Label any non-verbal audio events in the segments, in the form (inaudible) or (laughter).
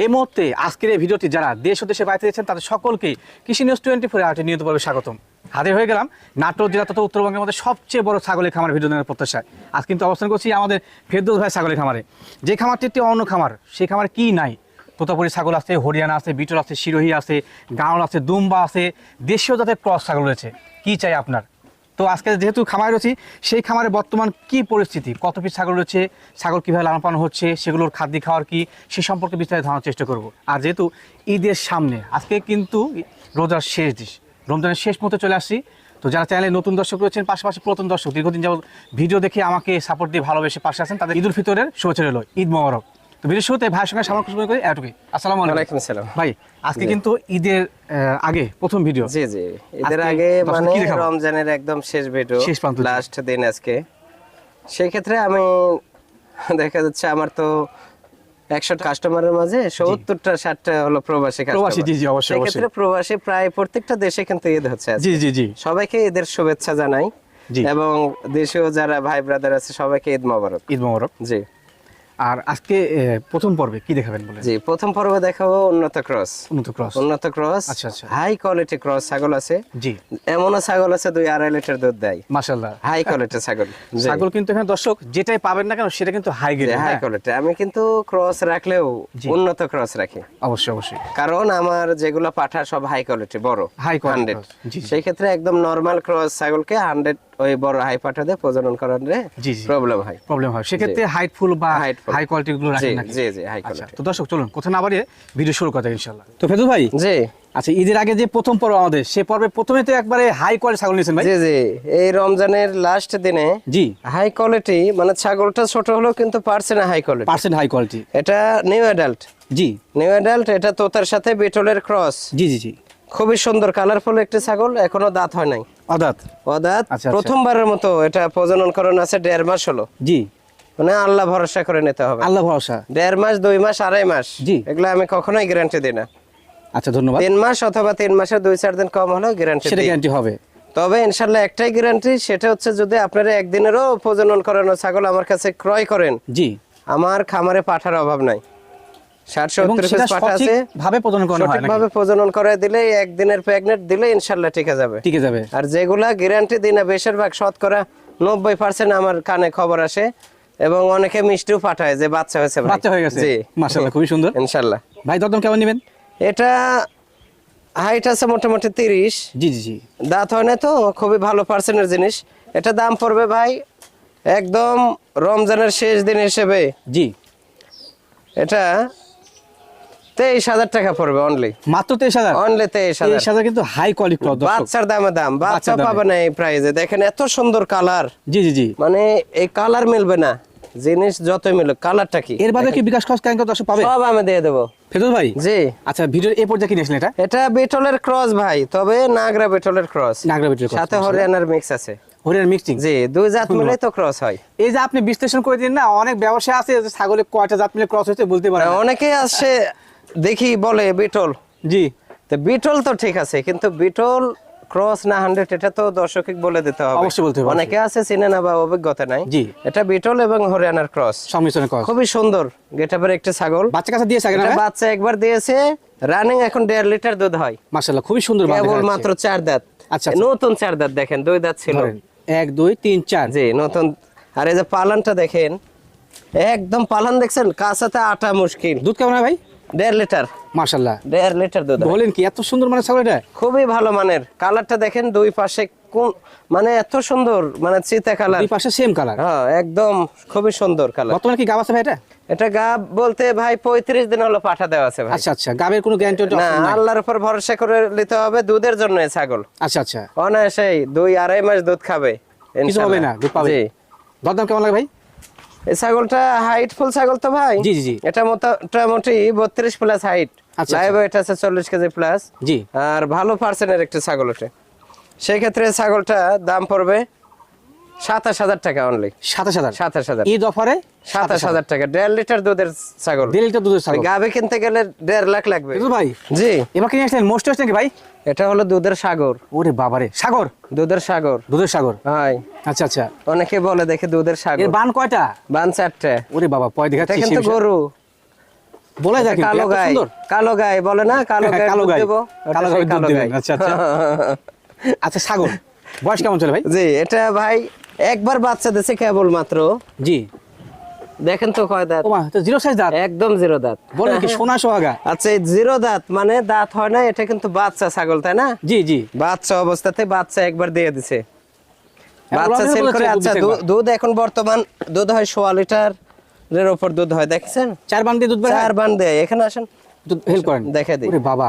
এই মুহূর্তে আজকের এই ভিডিওটি যারা দেশ ও দেশে বাইরে দিয়েছেন তাদের সকলকে কৃষি নিউজ টোয়েন্টি ফোর আর্টে পর্বে স্বাগতম। হাজির হয়ে গেলাম নাটোর জেলা তথা উত্তরবঙ্গের মধ্যে সবচেয়ে বড় ছাগলের খামার ভিডিও নেওয়ার প্রত্যাশায়। আজ কিন্তু অবস্থান করছি আমাদের ফেরদৌস ভাই ছাগলের খামারে। যে খামারটি একটি অন্য খামার সেই খামারে কি নাই? তোতাপুরি ছাগল আছে, হরিয়ানা আছে, বিটল আছে, শিরোহী আছে, গাঁওল আছে, দুম্বা আছে, দেশীয় জাতের ক্রস ছাগল রয়েছে। কি চাই আপনার? তো আজকে যেহেতু খামারে রয়েছি, সেই খামারে বর্তমান কি পরিস্থিতি? কত পিস ছাগল রয়েছে? ছাগল কীভাবে লালন পালন হচ্ছে? সেগুলোর খাদ্য খাওয়ার কি? সে সম্পর্কে বিস্তারিত ধারণার চেষ্টা করব। আর যেহেতু ঈদের সামনে, আজকে কিন্তু রোজার শেষ দিস, রমজানের শেষ মতো চলে আসছি। তো যারা চ্যানেলে নতুন দর্শক রয়েছেন, পাশাপাশি পুরাতন দর্শক, দীর্ঘদিন যাবত ভিডিও দেখে আমাকে সাপোর্ট দিয়ে ভালোবেসে পাশে আছেন, তাদের ঈদুল ফিতরের শুভেচ্ছা রইল। ঈদ মোবারক। তো ভিডিও শুরুতে ভাইয়ের সঙ্গে সামান্য শুরু করি এটুকুই আসসালামু আলাইকুম। আসসালাম। ভাই আজকে কিন্তু ঈদের আগে প্রথম ভিডিও। জি জি। আজকে আগে মানে রমজানের একদম শেষ ভিডিও শেষ প্রান্ত লাস্ট দিন আজকে। সেই ক্ষেত্রে আমি দেখা যাচ্ছে আমার তো একশো কাস্টমারের মাঝে সত্তরটা ষাটটা হলো প্রবাসী প্রবাসী, জি, জি, অবশ্যই, সেই ক্ষেত্রে প্রবাসী প্রায় প্রত্যেকটা দেশে কিন্তু ঈদ হচ্ছে জি জি জি। সবাইকে ঈদের শুভেচ্ছা জানাই এবং দেশীয় যারা ভাই ব্রাদার আছে সবাইকে ঈদ মোবারক। ঈদ মোবারক। জি। আর আজকে প্রথম পর্বে কি দেখাবেন বলে জি প্রথম পর্বে দেখাবো উন্নত ক্রস। উন্নত ক্রস। উন্নত ক্রস আচ্ছা, আচ্ছা। হাই কোয়ালিটি ক্রস ছাগল আছে। জি। এমনও ছাগল আছে দুই আড়াই লিটার দুধ দেয়। মাশাল্লাহ হাই কোয়ালিটির ছাগল। ছাগল কিন্তু এখানে দর্শক যেটাই পাবেন না কেন সেটা কিন্তু হাই গ্রেড হাই কোয়ালিটি আমি কিন্তু ক্রস রাখলেও উন্নত ক্রস রাখি। অবশ্যই অবশ্যই। কারণ আমার যেগুলো পাঠা সব হাই কোয়ালিটি বড়। হাই quality 100 cross, জি, জি। সেই ক্ষেত্রে একদম নরমাল ক্রস ছাগলকে হান্ড্রেড ওই বড় হাই পাঠা দিয়ে প্রজনন করালে জি, জি। প্রবলেম হয়। প্রবলেম হয়। সেক্ষেত্রে হাইট ফুল বা। হাই কোয়ালিটি গুলো রাখেন নাকি? জি জি হাই আচ্ছা কোয়ালিটি তো দর্শক চলুন না বাড়িয়ে ভিডিও শুরু করতে ইনশাল্লাহ তো ফেদু ভাই জি। আচ্ছা ঈদের আগে যে প্রথম পর্ব আমাদের সে পর্বে প্রথমে তো একবারে হাই কোয়ালিটি ছাগল নিয়েছেন ভাই। জি জি এই রমজানের লাস্ট দিনে জি। হাই কোয়ালিটি মানে ছাগলটা ছোট হলেও কিন্তু পারছে না high quality percent high quality এটা নিউ অ্যাডাল্ট জি। নিউ অ্যাডাল্ট এটা তোতার সাথে বিটলের ক্রস জি জি জি। খুবই সুন্দর কালারফুল একটি ছাগল এখনও দাঁত হয় নাই। অদাত? অদাঁত আচ্ছা, আচ্ছা। প্রথমবারের মতো এটা প্রজনন করণ আছে দেড় মাস হলো। জি। মানে আল্লাহ ভরসা করে নিতে হবে। আল্লাহ ভরসা। দেড় মাস দুই মাস আড়াই মাস জি। এগুলো আমি কখনোই গ্যারান্টি দিই না। আচ্ছা ধন্যবাদ। তিন মাস অথবা তিন মাসের দুই চার দিন কম হলেও গ্যারান্টি সেটা গ্যারান্টি হবে। তবে ইনশাল্লাহ একটাই গ্যারান্টি সেটা হচ্ছে যদি আপনারা একদিনেরও প্রজনন করানো ছাগল আমার কাছে ক্রয় করেন জি। আমার খামারে পাঠার অভাব নাই। ভাবে প্রদান করা হয় নাকি? প্রজনন করে দিলে একদিনের প্রেগনেন্ট দিলে ইনশাল্লাহ ঠিক যাবে। টিকে যাবে। আর যেগুলা গ্যারান্টি দিই না বেশিরভাগ শতকরা নব্বই পার্সেন্ট আমার কানে খবর আসে এবং অনেকে মিষ্টিও পাঠায় যে বাচ্চা হয়েছে বাচ্চা হয়ে গেছে। জি। মাশাআল্লাহ খুবই সুন্দর। ইনশাল্লাহ ভাই দরদাম কেমন নেবেন? এটা হাইট আছে মোটামুটি তিরিশ। জি জি জি। দাঁত হয় না তো খুবই ভালো পার্সেন্টের জিনিস। এটা দাম পড়বে ভাই একদম রমজানের শেষ দিন হিসেবে। জি। এটা তেইশ হাজার টাকা পড়বে অনলি মাত্র তেইশ হাজার? অনলি তেইশ হাজার। হাজার কিন্তু হাই কোয়ালিটি বাচ্চার দামে দাম বাচ্চা পাবে না এই প্রাইজে দেখেন এত সুন্দর কালার জি জি জি। মানে এই কালার মিলবে না। জিনিস যতই মিলুক কালারটা কি? এর বাদে কি বিকাশ খরচ কেন দর্শক পাবে? সব আমি দিয়ে দেবো। ফেরদৌস ভাই? জি। আচ্ছা ভিডিওর এ পর্যায়ে কি নিয়েছিলেন এটা? এটা বেটলের ক্রস ভাই তবে নাগরা বেটলের ক্রস নাগরা ভিডিও সাথে হরিয়ানার মিক্স আছে। হরিয়ার মিক্সিং জি দুই জাত মিলে তো ক্রস হয়। এই যে আপনি বিশ্লেষণ করে দিন না অনেক ব্যবসা আছে ছাগলের কয়টা জাত মিলে ক্রস হয়েছে বলতে পারে না। অনেকে আসছে দেখি বলে বিটল। জি। তো বিটল তো ঠিক আছে কিন্তু বিটল ক্রস না হান্ড্রেড এটা তো দর্শক বলে দিতে হবে। অবশ্যই বলতে হবে, অনেকে আছে চিনে না বা অভিজ্ঞতা নাই। জি। এটা বিটল এবং হরিয়ানার ক্রস ক্রস খুবই সুন্দর গেটাপের একটা ছাগল। বাচ্চা কাছে দিয়েছে না বাচ্চা একবার দিয়েছে রানিং এখন দেড় লিটার দুধ হয়। মাশাআল্লাহ খুবই সুন্দর কেবল মাত্র চার দাঁত। আচ্ছা, আচ্ছা। নতুন চার দাঁত দেখেন দুই দাঁত ছিল। এক দুই তিন চার। জি নতুন। আর এই যে পালানটা দেখেন একদম পালান দেখছেন কাঁচাতে আটা মুশকিল। দুধ কেমন হয় ভাই? দেড় লিটার। দেড় লিটার দুধ। বলেন কি এত সুন্দর মানে ছাগল এটা খুবই ভালো মানের। কালারটা দেখেন দুই পাশে কোন মানে এত সুন্দর মানে চিতা কালার। দুই পাশে সেম কালার? হ্যাঁ একদম খুবই সুন্দর কালার। বর্তমানে কি গাব আছে ভাই এটা? এটা গাব বলতে ভাই পঁয়ত্রিশ দিন হলো পাঠা দেওয়া আছে ভাই। আচ্ছা আচ্ছা। গাবের কোনো গ্যারান্টি না আল্লাহর উপর ভরসা করে নিতে হবে দুধের জন্য এই ছাগল। আচ্ছা আচ্ছা। অনায়াসেই দুই আড়াই মাস দুধ খাবে কিছু হবে না ইনশাআল্লাহ। দুধ পাবে দরদাম কেমন লাগে ভাই? এই ছাগলটা হাইট ফুল ছাগল তো ভাই? জি, জি। এটা মোটামুটি বত্রিশ প্লাস হাইট লাইভ এটা আছে চল্লিশ কেজি প্লাস জি। আর ভালো পার্সেন্টের একটা ছাগল ওঠে। সেই ক্ষেত্রে ছাগলটা দাম পড়বে সাতাশ হাজার টাকা অনলি সাতাশ হাজার। সাতাশ হাজার। ঈদ অফারে সাতাশ হাজার টাকা। দেড় লিটার দুধের ছাগল। দেড় লিটার দুধের ছাগল। গাবে কিনতে গেলে দেড় লাখ লাগবে। ভাই জি। এবার কিনে আসলেন মোস্ট নাকি ভাই? এটা হলো দুধের সাগর। ওরে বাবারে সাগর? দুধের সাগর। দুধের সাগর? হয়। আচ্ছা আচ্ছা। অনেকে বলে দেখে দুধের এর সাগর বান কয়টা? বান চারটে। ওরে বাবা পয় দেখাচ্ছি কিন্তু গরু। বলে কিন্তু, কালো গাই। কালো গাই বলে না? কালো হ্যাঁ, গাই কালো। দেবো। কালো দেবেন, আচ্ছা, আচ্ছা। (laughs) আচ্ছা ছাগল বয়স কেমন চলে ভাই? জি এটা ভাই একবার বাচ্চা দিছে কেবল মাত্র। জি। দেখেন তো কয় দাঁত। ও মা তো জিরো সাইজ দাঁত? একদম জিরো দাঁত। বলেন কি সোনা সোহাগা? আচ্ছা এই জিরো দাঁত মানে দাঁত হয় না এটা কিন্তু বাচ্চা ছাগল তাই না? জি জি। বাচ্চা অবস্থাতে বাচ্চা একবার দিয়ে দিছে। বাচ্চা সেল করে আচ্ছা। দুধ এখন বর্তমান দুধ হয় সোয়া লিটার এর উপর দুধ হয় দেখছেন? চার বান দিয়ে দুধ বের চার বান দেয় এখানে আসেন। দুধ হেল্প করেন। দেখে দিই। বাবা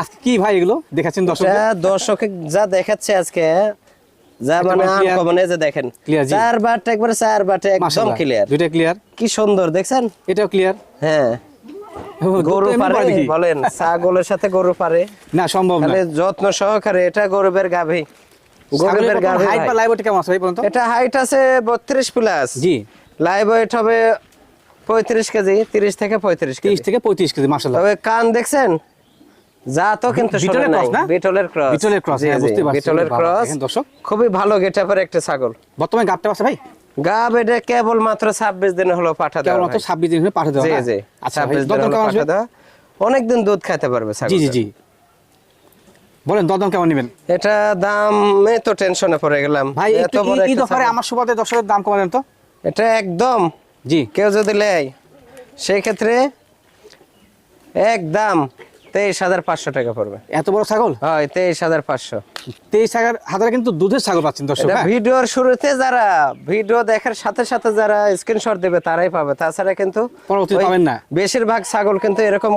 আজকে কি ভাই এগুলো? দেখাচ্ছেন দর্শক দর্শকে যা দেখাচ্ছে আজকে যা মানে আনকমন এই যে দেখেন। চার বারটা একবারে চার বাটে একদম ক্লিয়ার দুইটা ক্লিয়ার কি সুন্দর দেখছেন? এটাও ক্লিয়ার হ্যাঁ। গরু পারে বলেন ছাগলের সাথে গরু পারে। না সম্ভব না। যত্ন সহকারে এটা গরুবের গাভী। গরুবের গাভী হাইট বা লাইভ কেমন আছে পর্যন্ত এটা হাইট আছে বত্রিশ প্লাস জি। লাইভ ওয়েট হবে পঁয়ত্রিশ কেজি তিরিশ থেকে পঁয়ত্রিশ থেকে পঁয়ত্রিশ কেজি মাসাল্লাহ তবে কান দেখছেন? যা তো কিন্তু বিটলের শোনে না? বিটলের ক্রস বিটলের cross, হ্যাঁ, বুঝতে পারছি। বিটলের ক্রস দর্শক। খুবই ভালো গেটাপের একটা ছাগল। বর্তমানে গাবটা আছে ভাই? গা বেডে কেবল মাত্র ছাব্বিশ দিন হলো পাঠা দেওয়া কেবল মাত্র ভাই। ছাব্বিশ দিন হলে পাঠিয়ে দেওয়া জি জি। আচ্ছা ভাই দিন দরদাম হলো কেমন আসবে? পাঠা দেওয়া। অনেকদিন দুধ খাইতে পারবে ছাগল জি জি জি। বলেন দরদাম কেমন নেবেন? এটা দামে তো টেনশনে পড়ে গেলাম। ভাই এত বড় অফারে ছাগল। আমার সুবাদে দর্শকের দাম কমা দেন তো? এটা একদম। জি। কেউ যদি নেয় সেই ক্ষেত্রে একদম তেইশ হাজার পাঁচশো টাকা পড়বে এত বড় ছাগল হয় তেইশ হাজার পাঁচশো তেইশ হাজার হাজার কিন্তু দুধের ছাগল পাচ্ছেন দর্শক হ্যাঁ? ভিডিওর শুরুতে যারা ভিডিও দেখার সাথে সাথে যারা স্ক্রিনশট দেবে তারাই পাবে তাছাড়া কিন্তু পাবেন না। বেশিরভাগ ছাগল কিন্তু এরকম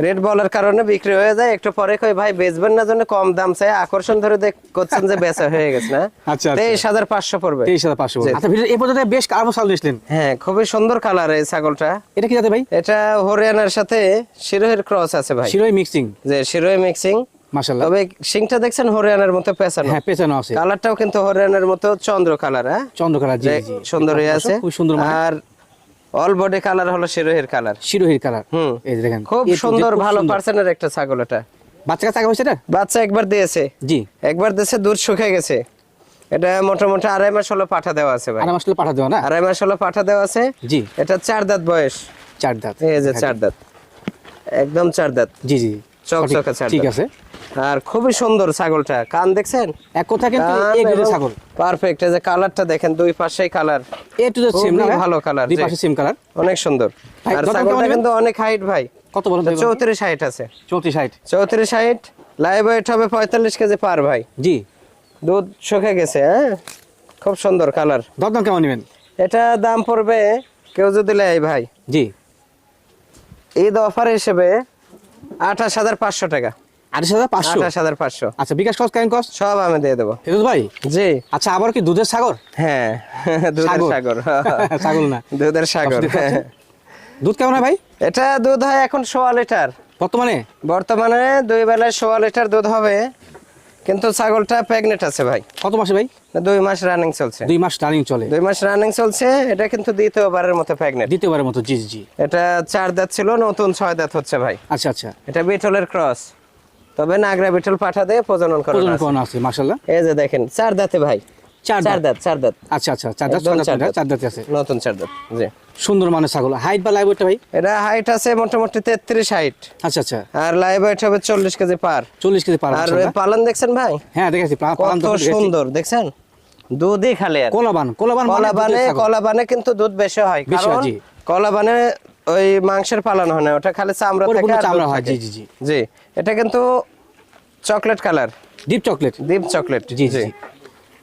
রেড বলার কারণে বিক্রি হয়ে যায়। একটু পরে কই ভাই বেচবেন না জন্য কম দাম চাই। আকর্ষণ ধরে দেখ করছেন যে বেচা হয়ে গেছে না? (laughs) আচ্ছা, আচ্ছা। তেইশ হাজার পাঁচশো পড়বে। তেইশ হাজার পাঁচশো জি। আচ্ছা ভিডিও এই পর্যন্ত বেশ কার্বো ছাগল নিয়েছিলেন। হ্যাঁ খুবই সুন্দর কালার এই ছাগলটা। এটা কি যাতে ভাই? এটা হরিয়ানার সাথে শিরোহের ক্রস আছে ভাই। শিরোই মিক্সিং। যে শিরোহে মিক্সিং। মাসাল্লাহ তবে সিংটা দেখছেন হরিয়ানার মতো পেঁচানো। হ্যাঁ পেছানো আছে। কালারটাও কিন্তু হরিয়ানার মতো চন্দ্র কালার হ্যাঁ? চন্দ্রকলা জি জি। সুন্দর হয়ে আছে। খুব সুন্দর মানে। আর অল বডি কালার হলো শিরোহের কালার শিরোহির কালার হুম। এই দেখেন খুব সুন্দর ভালো। পার্সেন্টের একটা ছাগল এটা। বাচ্চা কাছে হয়েছে এটা? বাচ্চা একবার দিয়েছে। জি। একবার দিয়েছে দুধ শুকে গেছে। এটা মোটামুটি আড়াই মাস হলো পাঠা দেওয়া আছে ভাই। আর আসলে পাঠা দেওয়া না? আড়াই মাস হলো পাঠা দেওয়া আছে। জি। এটা চার দাঁত বয়স। চার দাঁত। এই যে চার দাঁত। একদম চার দাঁত। জি জি। চকচকে চার ঠিক আছে। আর খুবই সুন্দর ছাগলটা। কান দেখছেন? এক কথা কিন্তু এই গ্রেডের ছাগল। পারফেক্ট এই যে কালারটা দেখেন দুই পাশেই colour a to the same না ভালো কালার দুই পাশে সেম কালার অনেক সুন্দর। আর ছাগলটা কিন্তু অনেক হাইট ভাই। কত বলেন চৌত্রিশ হাইট আছে। চৌত্রিশ হাইট চৌত্রিশ হাইট লাইভ ওয়েট হবে পঁয়তাল্লিশ কেজি পার ভাই। জি। দুধ শুকে গেছে হ্যাঁ? খুব সুন্দর কালার দরদাম কেমন নেবেন? এটা দাম পড়বে কেউ যদি লেয় ভাই। জি। ঈদ অফার হিসেবে আঠাশ হাজার পাঁচশো টাকা। আঠাশ হাজার পাঁচশো? আঠাশ হাজার পাঁচশো। আচ্ছা বিকাশ কস কেন কস? সব আমি দিয়ে দেবো। ফেরোজ ভাই? জি। আচ্ছা আবার কি দুধের সাগর? হ্যাঁ (laughs) দুধের সাগর। সাগর। (laughs) না। (laughs) দুধের সাগর। দর্শক দেখতে পাচ্ছেন? দুধ কেমন হয় ভাই? এটা দুধ হয় এখন সোয়া লিটার। বর্তমানে? বর্তমানে দুই বেলায় সোয়া লিটার দুধ হবে। কিন্তু ছাগলটা প্রেগনেন্ট আছে ভাই। কত মাসে ভাই? দুই মাস রানিং চলছে। দুই মাস রানিং চলে। দুই মাস রানিং চলছে। এটা কিন্তু দ্বিতীয়বারের মতো প্রেগনেন্ট দ্বিতীয়বারের মতো জি, জি এটা চার দাঁত ছিল নতুন ছয় দাঁত হচ্ছে ভাই। আচ্ছা আচ্ছা। এটা বিটলের ক্রস তবে নাগরা বিটল পাঠা দিয়ে প্রজনন করা প্রজনন আছে। মাশাল্লাহ এই যে দেখেন চার দাঁতে ভাই। চার চার দাঁত দাঁত চার দাঁত। আচ্ছা আচ্ছা চার দাঁত চার দাঁত। আছে। নতুন চার দাঁত জি। সুন্দর মানের ছাগল। হাইট বা লাইভ ভাই? এটা হাইট আছে মোটামুটি তেত্রিশ হাইট আচ্ছা আচ্ছা। আর লাইভ হবে চল্লিশ কেজি পার। চল্লিশ কেজি পার আর পালন দেখছেন ভাই? হ্যাঁ দেখেছি পালান তো সুন্দর দেখছেন? দুধই খালি আর। কোলাবান কোলাবান মানে কলাবানে। কলাবানে কিন্তু দুধ বেশি হয়। বেশি হয়, কারণ কলাবানে ওই মাংসের পালন হয় না ওটা খালি চামড়া থাকে চামড়া হয়, জি, জি, জি। জি এটা কিন্তু chocolate colour. Deep chocolate deep chocolate জি জি।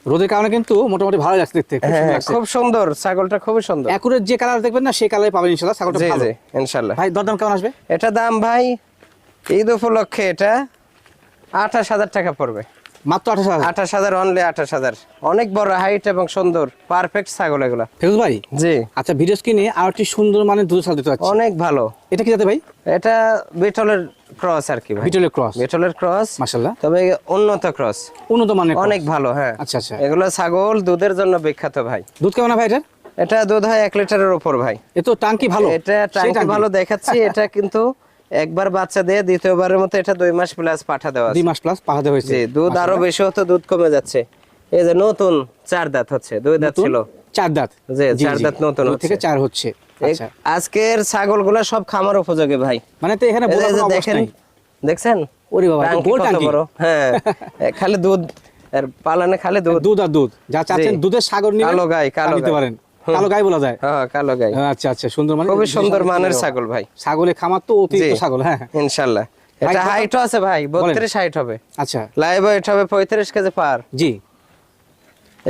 রোদের কারণে কিন্তু মোটামুটি ভালো লাগছে দেখতে খুব সুন্দর হ্যাঁ। খুব সুন্দর ছাগলটা খুবই সুন্দর। অ্যাকুরেট যে কালার দেখবেন না সেই কালারে পাবেন ইনশাআল্লাহ ছাগলটা ভালো। জি ইনশাল্লাহ। ভাই দরদাম কেমন আসবে? এটা দাম ভাই ঈদ উপলক্ষে এটা আঠাশ হাজার টাকা পড়বে। মাত্র আঠাশ হাজার? আঠাশ হাজার অনলি আঠাশ হাজার। অনেক বড় হাইট এবং সুন্দর পারফেক্ট ছাগল এগুলা। ফেরোজ ভাই? জি। আচ্ছা ভিডিও স্ক্রিনে আর একটি সুন্দর মানে দুধ ছাগল দিতে অনেক ভালো। এটা কি যাতে ভাই? এটা বিটলের ক্রস আর কি ভাই। বিটলের ক্রস বিটলের ক্রস মাশাল্লাহ তবে উন্নত ক্রস উন্নত মানের অনেক ভালো হ্যাঁ। আচ্ছা আচ্ছা। এগুলো ছাগল দুধের জন্য বিখ্যাত ভাই। দুধ কেমন ভাই এটা এটা দুধ হয় এক লিটারের উপর ভাই। এ তো টাঙ্কি ভালো। এটা টাঙ্কি। ভালো দেখাচ্ছি (laughs) এটা কিন্তু একবার বাচ্চা দিয়ে দ্বিতীয়বারের মতো এটা দুই মাস প্লাস পাঠা দেওয়া দুই মাস প্লাস পাঠাতে হয়েছে। দুধ আরও বেশি হতো দুধ কমে যাচ্ছে। এই যে নতুন চার দাঁত হচ্ছে দুই দাঁত ছিল। চার দাঁত। জি, চার দাঁত নতুন। থেকে চার হচ্ছে। আচ্ছা। আজকের ছাগলগুলা সব খামার উপযোগী ভাই। মানে তো এখানে দেখেন দেখছেন? ওরে বাবা। বড়। হ্যাঁ খালি দুধ আর পালানে খালি দুধ। দুধ আর দুধ। যা চাচ্ছেন দুধের সাগর নিয়ে কালো গাই, কালো নিতে পারেন। কালো গাই বলা যায়। হ্যাঁ কালো গাই। আচ্ছা আচ্ছা সুন্দর মানে খুবই সুন্দর মানের ছাগল ভাই। ছাগলের খামার তো অতিরিক্ত ছাগল হ্যাঁ। Height এটা কত? হাইটও আছে ভাই বত্রিশ হাইট হবে। আচ্ছা। লাইভ ওয়েট হবে পঁয়ত্রিশ কেজি পার। জি।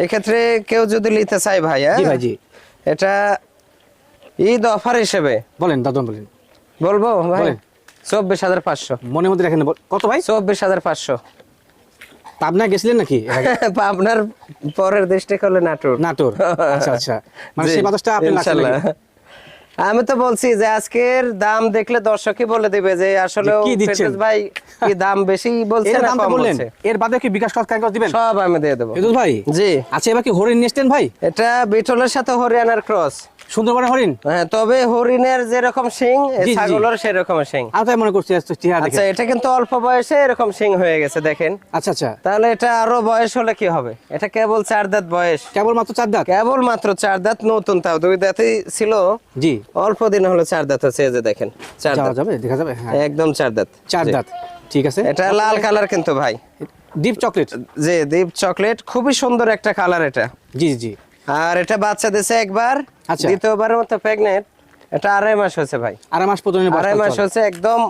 এই ক্ষেত্রে কেউ যদি নিতে চায় ভাই হ্যাঁ? জি ভাই জি। এটা ঈদ অফার হিসেবে। বলেন দাদন বলেন। বলব ভাই? চব্বিশ হাজার পাঁচশো। মনে মধ্যে রাখেন কত ভাই? চব্বিশ হাজার পাঁচশো। পাবনা গেছিলেন নাকি? (laughs) পাবনার পরের দেশটা হলো নাটোর। নাটোর। আচ্ছা আচ্ছা। মানে সেই বাতাসটা আপনি লাগছে? আমি তো বলছি যে আজকের দাম দেখলে দর্শকই বলে দিবে যে আসলে কি দিচ্ছেন? ভাই কি দাম বেশি বলছে এর না কম বললেন। বলছে? এর বাদে কি বিকাশ কাজ দিবেন? সব আমি দিয়ে দেবো। ভাই জি। আচ্ছা এবার কি হরিণ নিয়ে এসছেন ভাই? এটা বিটলের সাথে হরিয়ানার ক্রস। সুন্দরবনের হরিণ? হ্যাঁ তবে হরিণের যেরকম সিং। ছাগলের সেরকম সিং আমি তাই মনে করছি আচ্ছা, আচ্ছা এটা কিন্তু অল্প বয়সে এরকম সিং হয়ে গেছে দেখেন। আচ্ছা আচ্ছা। তাহলে এটা আরও বয়স হলে কি হবে? এটা কেবল চার দাঁত বয়স। কেবল মাত্র চার দাঁত? কেবল মাত্র চার দাঁত নতুন তাও। দুই দাঁতই ছিল। জি। অল্প দিন হলো চার দাঁত হচ্ছে এই যে দেখেন চার দাঁত। যাবে দেখা যাবে? হ্যাঁ। একদম চার দাঁত। চার জি। দাঁত ঠিক আছে? এটা লাল কালার কিন্তু ভাই। Deep chocolate? যে ডিপ চকলেট খুবই সুন্দর একটা কালার এটা। জি জি। আর এটা বাচ্চা দিছে একবার আচ্ছা। দ্বিতীয়বারের মতো প্রেগনেন্ট এটা আড়াই মাস হয়েছে ভাই। আড়াই মাস পর্যন্ত আড়াই মাস হচ্ছে একদম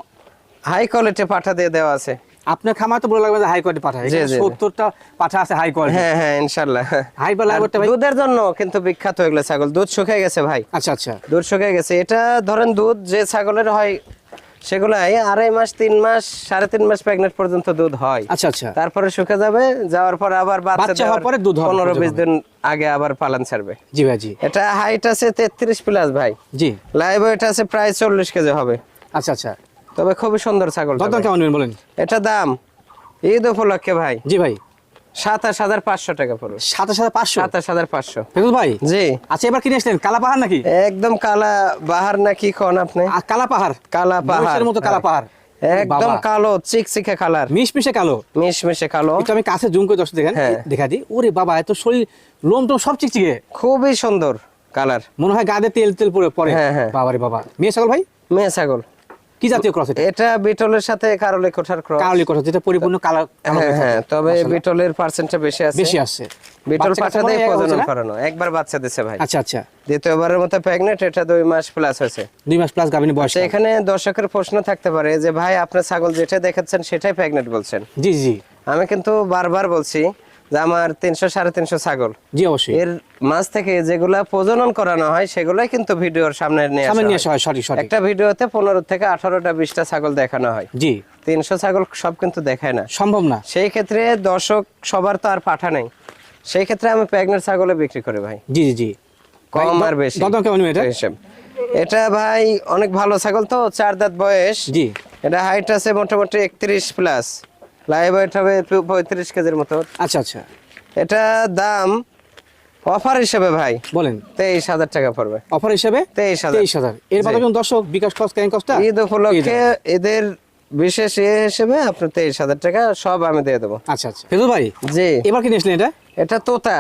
হাই কোয়ালিটি পাঠা দিয়ে দেওয়া আছে। আপনার খামার তো বলে লাগবে যে হাই কোয়ালিটি পাঠা। সত্তরটা পাঠা আছে হাই কোয়ালিটি হ্যাঁ হ্যাঁ ইনশাল্লাহ। হাই লাইভ ভাই দুধের জন্য কিন্তু বিখ্যাত এগুলো ছাগল। দুধ শুকিয়ে গেছে ভাই। আচ্ছা আচ্ছা। দুধ শুকিয়ে গেছে। এটা ধরেন দুধ যে ছাগলের হয় সেগুলাই আড়াই মাস তিন মাস সাড়ে তিন মাস প্রেগনেন্ট পর্যন্ত দুধ হয়। আচ্ছা আচ্ছা। তারপরে শুকে যাবে যাওয়ার পর আবার বাচ্চা হওয়ার পরে দুধ পনেরো বিশ। দিন আগে আবার পালন ছাড়বে। জি ভাই জি। এটা হাইট আছে তেত্রিশ প্লাস ভাই। জি। লাইভ ওয়েট আছে প্রায় চল্লিশ কেজি হবে। আচ্ছা আচ্ছা। তবে খুবই সুন্দর ছাগল কেমন বলেন? এটা দাম ঈদ উপলক্ষে ভাই। জি ভাই। সাতাশ হাজার পাঁচশো টাকা পড়বে। সাতাশ হাজার পাঁচশো? সাতাশ হাজার পাঁচশো। ভাই? জি। আচ্ছা এবার কিনে আসলেন কালা পাহাড় নাকি? একদম কালা বাহার না কি কন আপনি? কালা পাহাড়। কালা পাহাড়। মতো কালা হ্যাঁ। পাহাড়। একদম কালো চিকচিকে কালার। মিশমিশে কালো। মিশমিশে কালো। একটু আমি কাছে জুম করে দর্শক দেখেন হ্যাঁ। দেখা দিই। ওরে বাবা এত শরীর লোম টোম সব চিকচিকে। খুবই সুন্দর কালার। মনে হয় গাদে তেল তেল পরে পরে হ্যাঁ, হ্যাঁ। বাবা রে বাবা। মেয়ে ছাগল ভাই? মেয়ে ছাগল। কি জাতীয় ক্রস এটা? এটা বিটলের সাথে কারলে কোঠার ক্রস কারলি ক্রস যেটা পরিপূর্ণ হ্যাঁ হয়ে হ্যাঁ। তবে বিটলের পার্সেন্টটা বেশি আছে। বেশি আসছে বিটল পাঠা দিয়ে প্রজনন করানো। একবার বাচ্চা দিছে ভাই। আচ্ছা আচ্ছা। দ্বিতীয়বারের মতো প্রেগনেন্ট এটা দুই মাস প্লাস হয়েছে। দুই মাস প্লাস গাভিনী বয়স আচ্ছা এখানে দর্শকের প্রশ্ন থাকতে পারে যে ভাই আপনার ছাগল যেটা দেখাচ্ছেন সেটাই প্রেগনেন্ট বলছেন? জি জি। আমি কিন্তু বারবার বলছি যে আমার তিনশো সাড়ে তিনশো ছাগল। জি অবশ্যই। এর মাছ থেকে যেগুলা প্রজনন করানো হয় সেগুলাই কিন্তু ভিডিওর সামনে নিয়ে আসা আসা হয়। সঠিক সঠিক। একটা ভিডিওতে পনেরো থেকে আঠারোটা বিশটা ছাগল দেখানো হয়। জি। তিনশো ছাগল সব কিন্তু দেখায় না। সম্ভব না। সেই ক্ষেত্রে দর্শক সবার তো আর পাঠা নেই। সেই ক্ষেত্রে আমি প্রেগনেন্ট ছাগলে বিক্রি করি ভাই। জি জি জি। কম আর বেশি। এটা? ভাই অনেক ভালো ছাগল তো চার দাঁত বয়স। জি। এটা হাইট আছে মোটামুটি একত্রিশ প্লাস লাইভ ওয়েট হবে পঁয়ত্রিশ কেজির মতো। আচ্ছা আচ্ছা। এটা দাম অফার হিসেবে ভাই। বলেন। তেইশ হাজার টাকা পড়বে। অফার হিসেবে? তেইশ হাজার। তেইশ হাজার। এর বাদে। দর্শক বিকাশ ক্যারিং কস্টটা ঈদ উপলক্ষে এদের বিশেষ এ হিসেবে আপনার তেইশ হাজার টাকা সব আমি দিয়ে দেবো। আচ্ছা আচ্ছা। ভাই জি। এবার আসলেন এটা? এটা তোতা।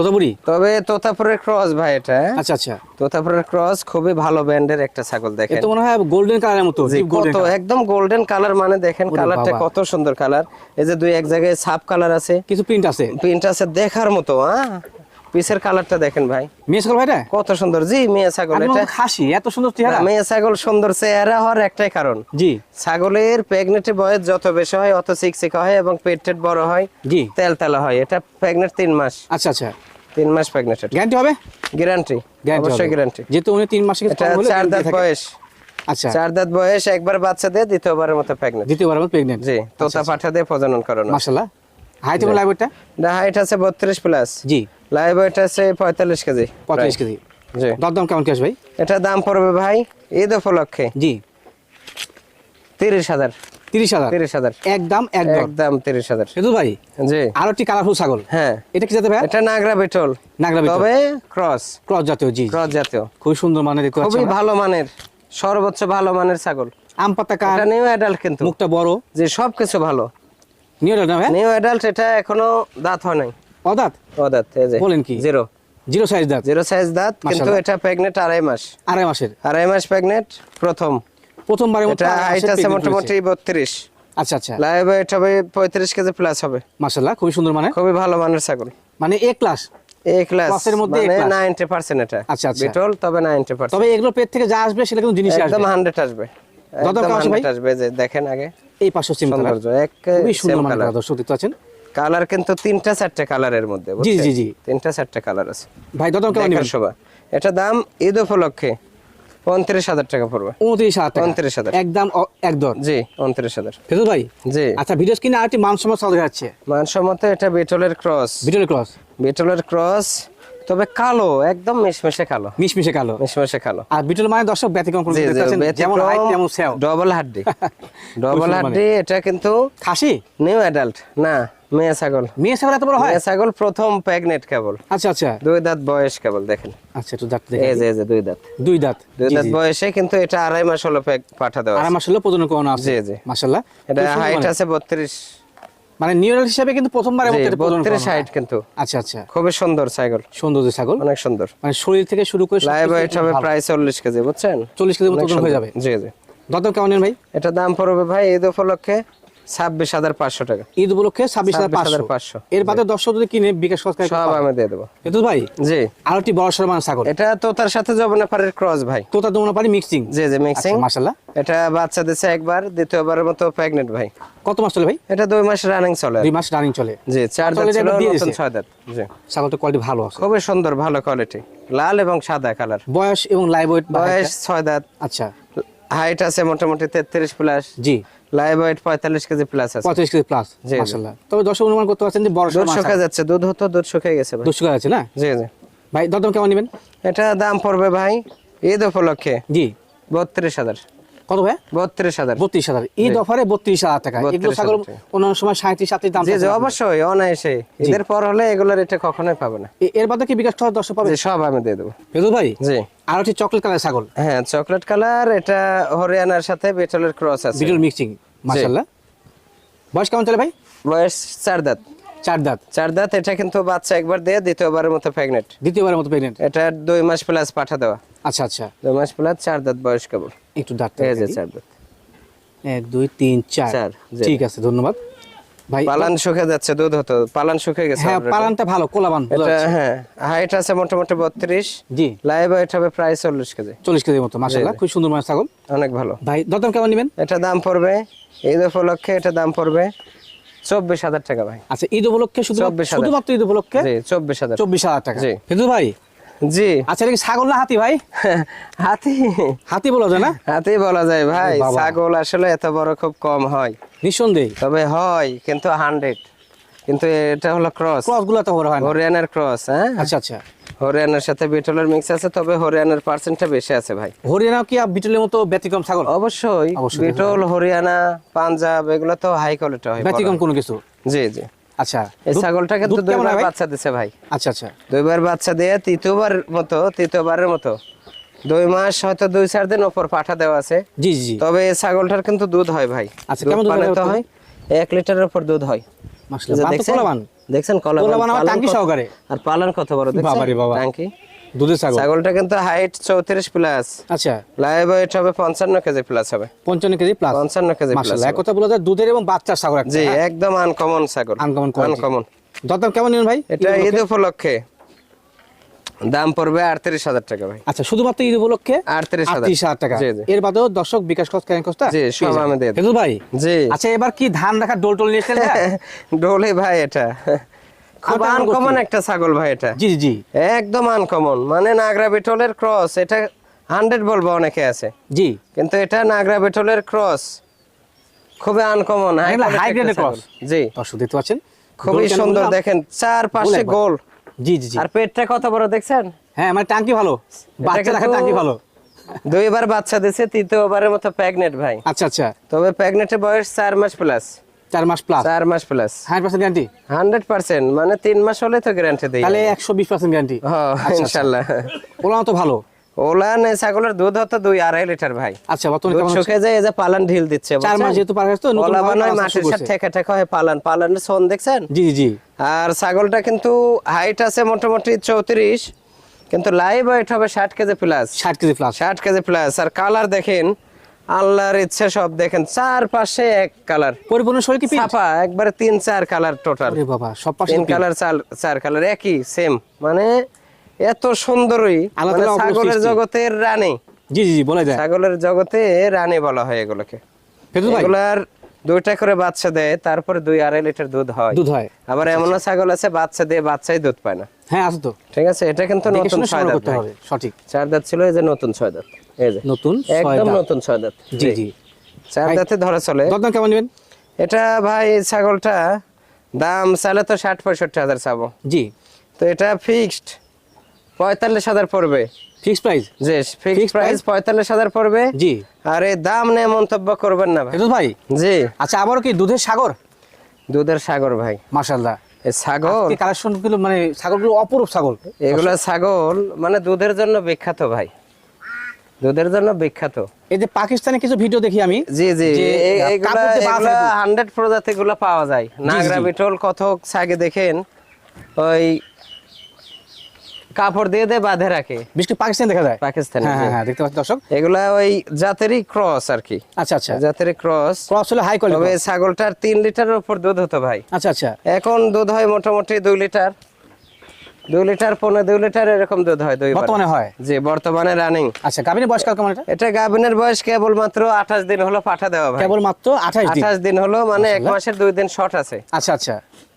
তোতাপুরি? তবে তোতাপুরের ক্রস ভাই এটা আচ্ছা আচ্ছা। তোতাপুরের ক্রস খুবই ভালো ব্র্যান্ডের একটা ছাগল দেখেন। তো মনে হয় গোল্ডেন কালারের মতো কত একদম গোল্ডেন কালার মানে দেখেন কালারটা কত সুন্দর কালার এই যে দুই এক জায়গায় সাপ কালার আছে। কিছু প্রিন্ট আছে? প্রিন্ট আছে দেখার মতো হ্যাঁ পিসের কালারটা দেখেন ভাই। মেয়ে ছাগল ভাইটা? কত সুন্দর জি মেয়ে ছাগল এটা। খাসি এত সুন্দর চেহারা। মেয়ে ছাগল সুন্দর চেহারা হওয়ার একটাই কারণ। জি। ছাগলের প্রেগনেন্টের বয়স যত বেশি হয় অত চিকচিকা হয় এবং পেট টেট বড় হয় জি। তেল তেলা হয়। এটা প্রেগনেন্ট তিন মাস। আচ্ছা আচ্ছা। তিন মাস প্রেগনেন্ট গ্যারান্টি হবে? গ্যারান্টি অবশ্যই গ্যারান্টি যেহেতু উনি তিন মাসে এটা চার দাঁত বয়স। আচ্ছা। চার দাঁত বয়স একবার বাচ্চা দিয়ে দ্বিতীয়বারের মতো প্রেগনেন্ট দ্বিতীয়বার আমার প্রেগনেন্ট জি তোতা পাঠা দিয়ে প্রজনন করানো। মাশাআল্লাহ। হাইট এবং লাইভটা হাইট আছে বত্রিশ প্লাস জি। লাইভ আছে পঁয়তাল্লিশ কেজি। পঁয়ত্রিশ কেজি। জি। দরদাম কেমন কি ভাই? এটা দাম পড়বে ভাই ঈদ উপলক্ষে। জি। তিরিশ হাজার। তিরিশ হাজার। তিরিশ হাজার। একদম একদম। একদম তিরিশ হাজার। সেতু ভাই জি। আরও একটি কালারফুল ছাগল। হ্যাঁ। এটা কি যাতে ভাই এটা নাগরা বেটল। নাগরা বিটল। তবে ক্রস। ক্রস জাতীয় জি ক্রস জাতীয়। খুব সুন্দর খুবই ভালো মানের সর্বোচ্চ ভালো মানের ছাগল। আম পাতা কার এটা নিউ অ্যাডাল্ট কিন্তু। মুখটা বড়। যে সবকিছু ভালো। নিয়ে না ভাই নিউ অ্যাডাল্ট এটা এখনও দাঁত হয় নাই। অদাত? এই যে। বলেন কি? জিরো জিরো সাইজ দাঁত। জিরো সাইজ দাঁত কিন্তু এটা প্রেগনেন্ট আড়াই মাস। আড়াই মাসের। আড়াই মাস প্রেগনেন্ট প্রথম। প্রথমবারের মতো এটা আছে মোটামুটি হয়েছে। বত্রিশ। আচ্ছা আচ্ছা। লাইভ ওয়েট হবে পঁয়ত্রিশ কেজি প্লাস হবে। মাশাল্লাহ খুবই সুন্দর মানে? খুবই ভালো মানের ছাগল। মানে এ ক্লাস এ ক্লাস এর মধ্যে মানে class। নাইনটি পার্সেন্ট এটা। আচ্ছা, আচ্ছা। বিটল তবে নাইনটি পার্সেন্ট তবে এগুলো পেট থেকে যা আসবে সেটা কিন্তু জিনিস আসবে। একদম হান্ড্রেড আসবে দাদা আছে ভাই? আসবে যে দেখেন আগে। এই পাঁচশো সিম কালার এক খুবই সুন্দর মানে কালার দর্শক দেখতে পাচ্ছেন? কালার কিন্তু তিনটা চারটে কালারের মধ্যে জি? জি, জি। তিনটা চারটে কালার আছে। ভাই দদম কেমন নেবেন। শোভা। এটা দাম ঈদ উপলক্ষে উনত্রিশ হাজার টাকা পড়বে। উনত্রিশ হাজার টাকা। 29,000 একদম অ- এক দর জি উনত্রিশ হাজার। ফেজল ভাই জি। আচ্ছা ভিডিও স্ক্রিনে আরেকটি মানসম্মত সাল যাচ্ছে মানসম্মত এটা বিটলের ক্রস। ভিডিওর ক্রস। বিটলের ক্রস তবে কালো একদম মিশমিশে কালো। মিশমিশে কালো। মিশমিশে কালো। আর বিটল মানে দর্শক ব্যতিক্রম যেমন হাইট তেমন সেও ডবল হাড্ডি। (laughs) ডবল হাড্ডি এটা কিন্তু খাসি? নিউ অ্যাডাল্ট না মেয়ে ছাগল। মেয়ে ছাগল এত বড় হয়? মেয়ে ছাগল প্রথম কেবল। আচ্ছা আচ্ছা। দুই দাঁত বয়স কেবল দেখেন। আচ্ছা একটু দাঁত এই যে এই যে দুই দাঁত। দুই দাঁত। দুই দাঁত বয়সে কিন্তু এটা আড়াই মাস হলো পাঠা দেওয়া আছে। আমার ষোলো প্রজনন করানো আছে। জি, জি। মাশাল্লাহ এটা হাইট মানে। আছে বত্রিশ। মানে নিউরাল হিসাবে কিন্তু প্রথমবারের মতো এটা প্রজনন কিন্তু। আচ্ছা আচ্ছা। খুবই সুন্দর ছাগল। সুন্দর যে ছাগল। অনেক সুন্দর। মানে শরীর থেকে শুরু করে লাইভ ওয়েট হবে প্রায় চল্লিশ কেজি বুঝছেন? চল্লিশ কেজি মতো হয়ে যাবে। জি জি। কেমন ভাই? এটা দাম পড়বে ভাই ঈদ উপলক্ষে ছাব্বিশ হাজার পাঁচশো টাকা। ঈদ উপলক্ষে ছাব্বিশ হাজার পাঁচশো। এর বাদে দর্শক যদি কিনে বিকাশ সব আমি দিয়ে দেবো। ভাই জি। আর একটি বড় সড় মানে ছাগল। এটা তোতার সাথে ক্রস ভাই। তোতা মিক্সিং জি জি মিক্সিং মাশাল্লাহ এটা বাচ্চা দিছে একবার দ্বিতীয়বারের মতো প্রেগনেন্ট ভাই। কত মাস চলে ভাই? এটা দুই মাস রানিং চলে। দুই মাস রানিং চলে। জি চার দাঁত নতুন ছয় দাঁত। জি। ছাগলটা কোয়ালিটি ভালো আছে। খুবই সুন্দর ভালো কোয়ালিটি লাল এবং সাদা কালার বয়স এবং লাইভ ওয়েট বয়স ছয় দাঁত। আচ্ছা। হাইট আছে মোটামুটি তেত্রিশ প্লাস জি। লাইভ ওয়েট পঁয়তাল্লিশ কেজি প্লাস আছে। পঁয়ত্রিশ কেজি প্লাস জি, জি। তবে দর্শক অনুমান করতে পারছেন যে বড় দুধ সড় যাচ্ছে দুধ হতো দুধ শুকিয়ে গেছে ভাই। দুশো আছে না? জি জি। ভাই দদম কেমন নেবেন? এটা দাম পড়বে ভাই ঈদ উপলক্ষে। জি। বত্রিশ হাজার। কত ভাই? বত্রিশ হাজার। বত্রিশ হাজার। ঈদ অফারে বত্রিশ হাজার টাকা। এগুলো ছাগল অন্যান্য সময় সাঁত্রিশ সাতত্রিশ দাম জি জি অবশ্যই অনায়াসে ঈদের পর হলে এগুলোর এটা কখনোই পাবে না। এর বাদে কি বিকাশ দর্শক পাবে? সব আমি দিয়ে দেবো। ভাই? জি। আর একটি চকলেট কালার ছাগল। হ্যাঁ চকলেট কালার এটা হরিয়ানার সাথে বেটলের ক্রস আছে। বিটল মিক্সিং মাশাল্লাহ বয়স কেমন চলে ভাই? বয়স চার দাঁত। চার দাঁত। চার দাঁত এটা কিন্তু বাচ্চা একবার দিয়ে দ্বিতীয়বারের মতো প্রেগনেন্ট দ্বিতীয়বারের মতো প্রেগনেন্ট এটা দুই মাস প্লাস পাঠা দেওয়া। আচ্ছা আচ্ছা। দুই মাস প্লাস চার দাঁত বয়স কেবল। একটু দাঁত এই যে চার দাঁত। এক দুই তিন চার। চার, ঠিক আছে ধন্যবাদ। ভাই পালান শুকে যাচ্ছে দুধ হতো। পালান শুকে গেছে হ্যাঁ পালানটা ভালো কোলাবান এটা হ্যাঁ হাইট আছে মোটামুটি বত্রিশ। জি। লাইভ ওয়েট হবে প্রায় চল্লিশ কেজি। চল্লিশ কেজির মতো মাশাল্লাহ জি। খুব সুন্দর মানে ছাগল। অনেক ভালো। ভাই দরদাম কেমন নেবেন? এটা দাম পড়বে ঈদ উপলক্ষে এটা দাম পড়বে চব্বিশ হাজার টাকা ভাই। আচ্ছা ঈদ উপলক্ষে শুধু 24,000 শুধুমাত্র ঈদ উপলক্ষে? জি চব্বিশ হাজার। চব্বিশ হাজার টাকা। জি। কিন্তু ভাই জি। আচ্ছা এটা কি ছাগল না হাতি ভাই? হাতি। হাতি বলা যায় না? হাতি বলা যায় ভাই। ছাগল আসলে এত বড় খুব কম হয়। নিঃসন্দেহে। তবে হয় কিন্তু হান্ড্রেড কিন্তু এটা হলো ক্রস ক্রসগুলো তো বড় হয় হরিয়ানার ক্রস হ্যাঁ? আচ্ছা আচ্ছা। হরিয়ানার সাথে বিটলের মিক্স আছে তবে হরিয়ানার পার্সেন্টটা বেশি আছে ভাই। হরিয়ানা কি বিটলের মতো ব্যতিক্রম ছাগল? অবশ্যই। অবশ্যই। বিটল হরিয়ানা পাঞ্জাব এগুলো তো হাই কোয়ালিটি হয় ব্যতিক্রম কোনো কিছু? জি জি। আচ্ছা এই দুইবার বাচ্চা দিছে ভাই। আচ্ছা আচ্ছা। দুইবার বাচ্চা দিয়ে তৃতীয়বার মতো তৃতীয়বারের মতো। দুই মাস হয়তো দুই চার দিন ওপর পাঠা দেওয়া আছে। জি জি জি। তবে এই ছাগলটার কিন্তু দুধ হয় ভাই। আচ্ছা, কেমন দুধ হয় এক লিটারের উপর দুধ হয়। মাশাআল্লাহ। দেখছেন? কোলাবান। দেখছেন কোলাবান? আমার সহকারে। আর পালন কত বড় দেখছেন? বাবা। দুধের ছাগল? ছাগলটা কিন্তু হাইট চৌত্রিশ প্লাস আচ্ছা। লাইভ ওয়েট হবে পঞ্চান্ন কেজি প্লাস হবে। পঞ্চান্ন কেজি প্লাস পঞ্চান্ন কেজি প্লাস মাশাআল্লাহ এক কথা বলা যায় দুধের এবং বাচ্চার ছাগল একটা জি একদম আনকমন ছাগল। আনকমন দরদাম কেমন নেবেন ভাই? এটা ঈদ উপলক্ষে? দাম পড়বে আটত্রিশ হাজার টাকা ভাই। আচ্ছা শুধুমাত্র ঈদ উপলক্ষে? 38,000 আটত্রিশ হাজার টাকা। এর বাদেও দর্শক বিকাশ কস্টটা জি, সব আমি দিয়ে। ভাই? জি। আচ্ছা এবার কি ধান রাখার ডোল টোল নিয়ে এসেছেন ভাই? (laughs) ডোলে ভাই এটা। খুব আনকমন একটা ছাগল ভাই এটা। জি জি। একদম আনকমন মানে নাগরা বিটলের ক্রস এটা হান্ড্রেড বলব অনেকে আছে। জি। কিন্তু এটা নাগরা বিটলের ক্রস খুবই আনকমন জি। দর্শক দেখতে পাচ্ছেন? খুবই সুন্দর দেখেন চার পাশে গোল। জি জি আর পেটটা কত বড় দেখছেন? হ্যাঁ মানে টাঙ্কি ভালো। বাচ্চা রাখার টাঙ্কি ভালো। দুইবার বাচ্চা দিছে তৃতীয়বারের মতো প্রেগনেন্ট ভাই। আচ্ছা আচ্ছা। তবে প্রেগনেন্টের বয়স চার মাস প্লাস চার মাস প্লাস চার মাস plus hundred percent guarantee hundred percent মানে তিন মাস হলে তো গ্যারান্টি দিই। তাহলে একশো বিশ পার্সেন্ট গ্যারান্টি হ্যাঁ ইনশাল্লাহ। ওলা তো ভালো। ওলা নে ছাগলের দুধ হতো দুই আড়াই লিটার ভাই। আচ্ছা বর্তমানে কেমন শুকে যায় এই যে পালান ঢিল দিচ্ছে চার মাস যেহেতু পার তো ওলা বানায় মাটির সাথে ঠেকা ঠেকা হয় পালান। পালানের সোন দেখছেন? জি জি। জি আর ছাগলটা কিন্তু হাইট আছে মোটামুটি চৌত্রিশ কিন্তু লাইভ ওয়েট হবে ষাট কেজি প্লাস ষাট কেজি প্লাস ষাট কেজি প্লাস আর কালার দেখেন আল্লাহর ইচ্ছে সব দেখেন চার পাশে এক কালার। পরিপূর্ণ শরীর কি? ছাপা একবারে তিন চার কালার টোটাল আরে বাবা সব পাশে তিন কালার চার চার কালার একই সেম মানে এত সুন্দরই মানে ছাগলের জগতের রানী। জি জি বলা যায়। ছাগলের জগতে রানী বলা হয় এগুলোকে। এগুলার দুইটা করে বাচ্চা দেয় তারপরে দুই আড়াই লিটার দুধ হয়। দুধ হয়। আবার এমনও ছাগল আছে বাচ্চা দিয়ে বাচ্চাই দুধ পায় না। হ্যাঁ আছে তো। ঠিক আছে এটা কিন্তু নতুন ছয় দাঁত সঠিক। চার দাঁত ছিল এই যে নতুন ছয় দাঁত। নতুন একদম নতুন ছয় দাঁত। জি জি। চার দাঁতে ধরা চলে। দরদাম কেমন নেবেন? এটা ভাই ছাগলটা দাম চালে তো ষাট পঁয়ষট্টি হাজার চাবো। জি। তো এটা ফিক্সড পঁয়তাল্লিশ হাজার পড়বে। Fix price? Fixed fixed price পঁয়তাল্লিশ হাজার পড়বে। জি। আর এই দাম নিয়ে মন্তব্য করবেন না ভাই। ভাই? জি। আচ্ছা আবারও কি দুধের সাগর? দুধের সাগর ভাই। মাশাআল্লাহ। এই ছাগল কালেকশনগুলো মানে ছাগলগুলো অপরূপ ছাগল এগুলো ছাগল মানে দুধের জন্য বিখ্যাত ভাই। দুধের জন্য বিখ্যাত। এই যে পাকিস্তানে কিছু ভিডিও দেখি আমি। জি জি। হান্ড্রেড প্রজাতি গুলো পাওয়া যায়। নাগরা বিটল কথক দেখেন। ওই কাপড় দিয়ে দিয়ে বাঁধে রাখে। করে পাকিস্তানে দেখা যায়। পাকিস্তানে হ্যাঁ হ্যাঁ হ্যাঁ দেখতে দর্শক। এগুলা ওই জাতেরই ক্রস আর কি। আচ্ছা আচ্ছা। জাতেরই ক্রস ক্রস হলো হাই তবে কোয়ালিটি এই ছাগলটার তিন লিটারের উপর দুধ হতো ভাই। আচ্ছা আচ্ছা। এখন দুধ হয় মোটামুটি দুই লিটার দুই লিটার পনেরো দুই লিটার এরকম দুধ হয় দুই বর্তমানে হয়? জি বর্তমানে রানিং আচ্ছা গাভিনের বয়স কাল কেমন এটা এটা গাভিনের বয়স কেবল মাত্র আঠাশ দিন হলো পাঠা দেওয়া ভাই। কেবল মাত্র আঠাশ দিন? আঠাশ দিন হলো মানে এক মাসের দুই দিন শর্ট আছে। আচ্ছা আচ্ছা।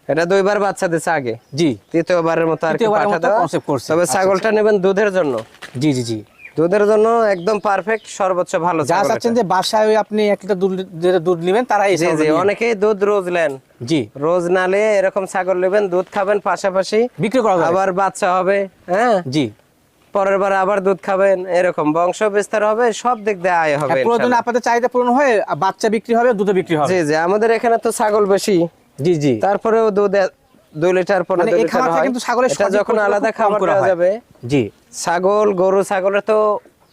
এটা দুইবার বাচ্চা দিছে আগে। জি। তৃতীয়বারের মতো আর কি পাঠা দেওয়া। করছে। তবে আচ্ছা, ছাগলটা নেবেন দুধের জন্য। জি জি জি। দুধের জন্য একদম পারফেক্ট সর্বোচ্চ ভালো যা চাচ্ছেন যে বাসায় আপনি এক লিটার দুধ দুধ নেবেন তারা এই জি জি অনেকেই দুধ রোজ নেন। জি। রোজ নালে এরকম ছাগল নেবেন দুধ খাবেন পাশাপাশি বিক্রি করা যাবে। আবার বাচ্চা হবে হ্যাঁ? জি। পরের বার আবার দুধ খাবেন এরকম বংশ বিস্তার হবে সব দিক দিয়ে আয় হবে হ্যাঁ, প্রয়োজনে আপনাদের চাহিদা পূরণ হয়ে বাচ্চা বিক্রি হবে দুধ বিক্রি হবে। জি জি আমাদের এখানে তো ছাগল বেশি। জি জি। তারপরেও দুধ এ- দুই লিটার পনেরো মানে লিটার হয়। কিন্তু ছাগলের এটা যখন আলাদা খাবার দেওয়া যাবে জি। ছাগল গরু ছাগলের তো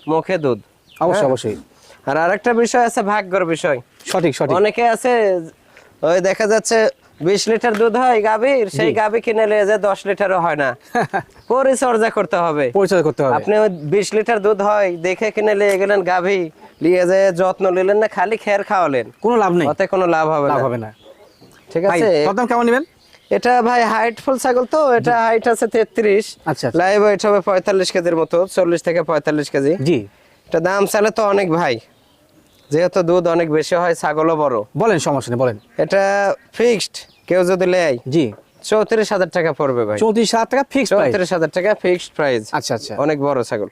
মুখে দুধ। অবশ্যই হ্যাঁ। অবশ্যই। আর আরেকটা বিষয় আছে ভাগ্যর বিষয়। সঠিক সঠিক। অনেকে আছে ওই দেখা যাচ্ছে বিশ লিটার দুধ হয় গাভীর সেই গাভী কিনে নিয়ে যে দশ লিটারও হয় না। (laughs) পরিচর্যা করতে হবে। পরিচর্যা করতে হবে। আপনি ওই বিশ লিটার দুধ হয় দেখে কিনে নিয়ে গেলেন গাভী নিয়ে যে যত্ন নিলেন না খালি খের খাওয়ালেন। কোনো লাভ নেই। ওতে কোনো লাভ হবে না। হবে না। ঠিক আছে? কত কেমন নেবেন? এটা ভাই হাইট ফুল ছাগল তো এটা হাইট আছে তেত্রিশ। আচ্ছা, আচ্ছা। লাইভ ওয়েট হবে পঁয়তাল্লিশ কেজির মতো চল্লিশ থেকে পঁয়তাল্লিশ কেজি। জি। এটা দাম চালে তো অনেক ভাই। যেহেতু দুধ অনেক বেশি হয় ছাগলও বড়। বলেন সমস্যা নেই বলেন। এটা ফিক্সড কেউ যদি নেয় জি। চৌত্রিশ হাজার টাকা পড়বে ভাই। চৌত্রিশ হাজার টাকা ফিক্সড চৌত্রিশ হাজার টাকা ফিক্সড প্রাইস আচ্ছা আচ্ছা। অনেক বড় ছাগল।